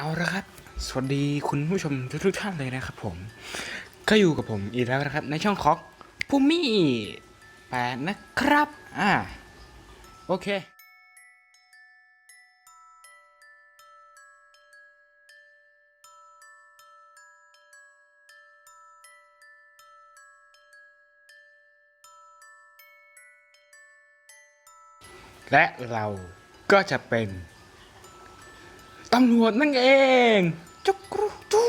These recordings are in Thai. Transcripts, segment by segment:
เอาละครับ สวัสดีคุณผู้ชมทุกๆท่านเลยนะครับผม ก็อยู่กับผมอีกแล้วนะครับ ในช่องของภูมิแปดนะครับ อ่า โอเค และเราก็จะเป็น ตำรวจนั่นเองจุกรูจู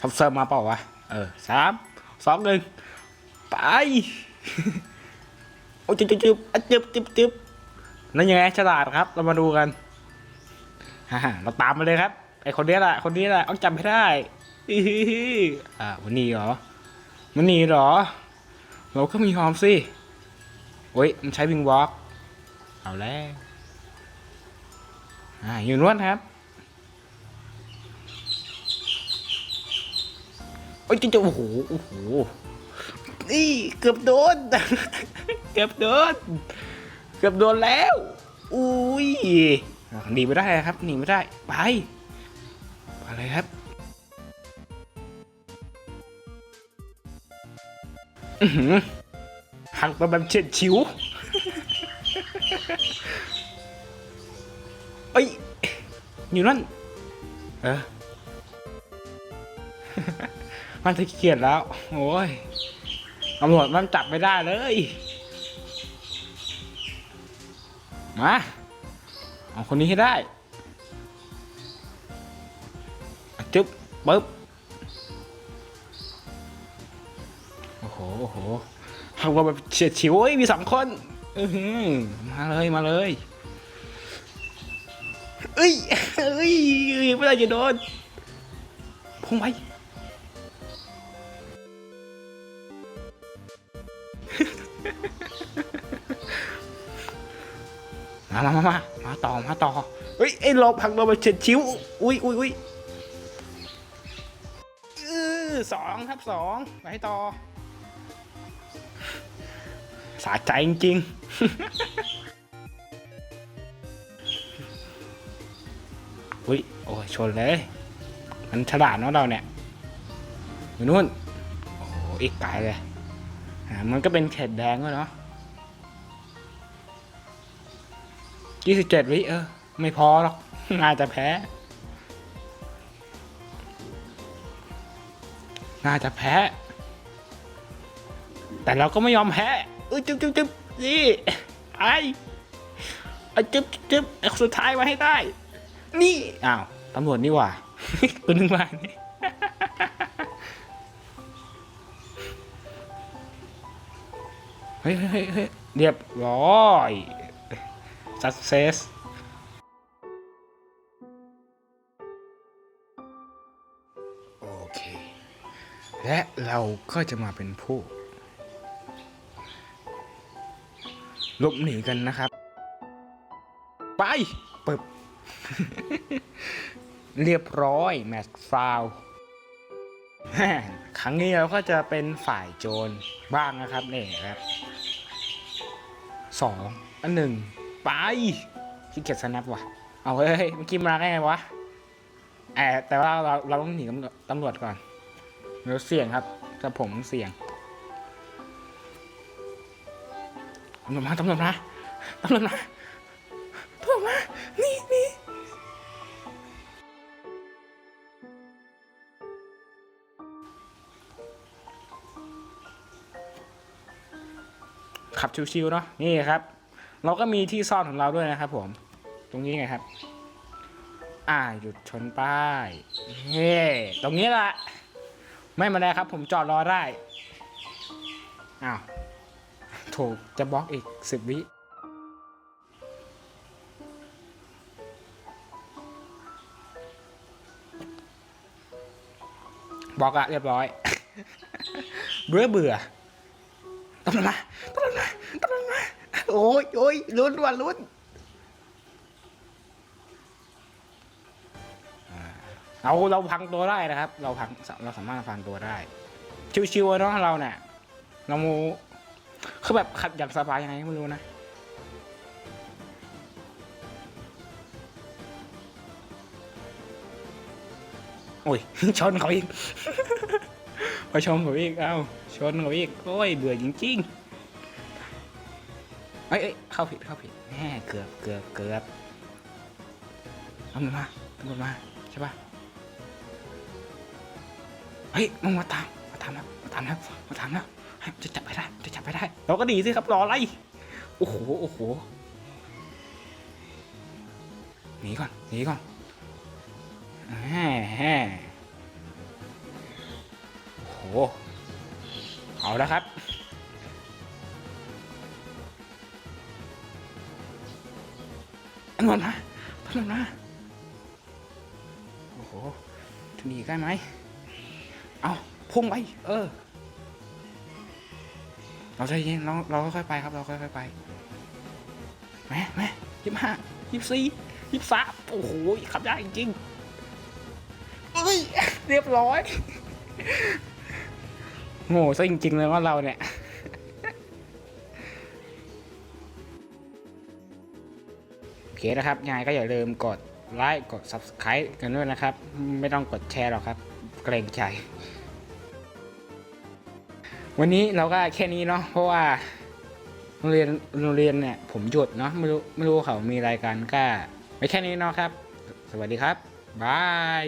ทำเซิร์มาเปล่าวะ เออสามสองหนึ่งไป โอ้ยจึ๊บจึ๊บจึ๊บจึ๊บจึ๊บจิบนั่นยังไงฉลาดครับ เรามาดูกันฮ่าเราตามมาเลยครับ ไอคนนี้แหละ คนนี้แหละต้องจำให้ได้อื้อหืออ่าวันนี้เหรอวันนี้เหรอ เราก็มีหอมสิโอ้ย มันใช้วิงวอล์กเอาแล้ว อ่าอยู่นวดครับโอ้ยจิ๊จะโอ้โหโอ้โหนี่เกือบโดน เกือบโดน เกือบโดนแล้ว อุ้ยหนีไม่ได้ครับหนีไม่ได้ ไปไปเลยครับอือหือหักมาแบบเฉียดชิว อยู่นั่น เออ มันจะเกียดแล้ว โอ้ยตำรวจมันจับไม่ได้เลย มา เอาคนนี้ให้ได้อะจึ๊บปึ๊บ โอ้โห โอ้โหหักมาแบบเฉียดฉิวเอ้ย มีสองคน อือหือมาเลย มาเลย เอ้ยเอ้ยไม่ได้จะโดนพุ่งไปมามามามามาต่อ มาต่อเฮ้ยไอ้หลบหักเราไปเฉียดชิวอุ้ยอุ้ยอุ้ยสองครับสองไปต่อสะใจจริงๆ อุ้ยโอ้ยชนเลย มันฉลาดเนาะเราเนี่ยอยู่นู่นโอ้อีกไกลเลยอ่ามันก็เป็นเขตแดงด้วยเนาะยี่สิบเจ็ดวิเออ ไม่พอหรอกน่าจะแพ้ น่าจะแพ้ แต่เราก็ไม่ยอมแพ้เอ้ยจึ๊บจึ๊บจึ๊บนี่ไอ้ไอ้จึ๊บจึ๊บสุดท้ายมาให้ได้ นี่ อ้าว ตำรวจนี่หว่าตัวนึงมานี่เฮ้ยเฮ้ยเฮ้ยเฮ้ยเรียบร้อย success โอเค และเราก็จะมาเป็นผู้หลบหนีกันนะครับ ไปปึบ เรียบร้อยแมตช์ฟาวครั้งนี้เราก็จะเป็นฝ่ายโจรบ้างนะครับนี่ครับสองอันหนึ่งไปขี้เกียจสแนปว่ะ เอาเฮ้ยเมื่อกี้มาได้ไงวะแอบแต่ว่าเราเราต้องหนีตำรวจตำรวจก่อนเราเสี่ยงครับแต่ผมเสี่ยงตำรวจมาตำรวจมาตำรวจมาตำรวจมา ขับชิวๆเนาะนี่ครับ เราก็มีที่ซ่อนของเราด้วยนะครับ ผม ตรงนี้ไงครับ อ่าหยุดชนป้ายเฮ้ตรงนี้ละไม่มาแล้ครับ ผมจอดรอได้อ้าวถูกจะบล็อกอีกสิบวิบล็อกอะเรียบร้อย เบื่อเบื่อ ตำรวจมาตำรวจมาตำรวจมาโอ้ยโอ้ยลุ้นว่ะลุ้นเราเราพังตัวได้นะครับ เราพังเราสามารถพังตัวได้ ชิวๆเนาะเราเนี่ยเราคือแบบขับอย่างสบายยังไงไม่รู้นะโอ้ยชนเขาอีก พอชนเขาอีก เอ้า ชนเขาอีก โอ้ย เบื่อจริงๆเอ้ยเอ้ยเข้าผิด เข้าผิดแน่เกือบ เกือบ เกือบตำรวจมาตำรวจมา ใช่ปะเฮ้ย มึงมาตาม มาตามแล้ว มาตามแล้ว มาตามแล้วจะจับไปได้ จะจับไปได้ เราก็ดีสิครับ รออะไร โอ้โห โอ้โห หนีก่อน หนีก่อนแหมโอ้โห เอาแล้วครับตำรวจมาตำรวจมาโอ้โหจะหนีได้ไหม เอาพุ่งไป เออ เราใจเย็น เราเราค่อยๆไปครับ เราค่อยๆไปแม่แม่ยี่ห้ายี่สี่ยี่สามโอ้โหขับได้จริงๆเอ้ย เรียบร้อย โง่ซะจริงๆเลยว่าเราเนี่ยโอเคนะครับยังไงก็อย่าลืมกดไลค์กด Subscribe กันด้วยนะครับ ไม่ต้องกดแชร์หรอกครับ เกรงใจ วันนี้เราก็แค่นี้เนาะเพราะว่าโรงเรียนโรงเรียนเนี่ยผมหยุดเนาะไม่รู้ไม่รู้เขามีรายการก็ไปแค่นี้เนาะครับ สวัสดีครับบาย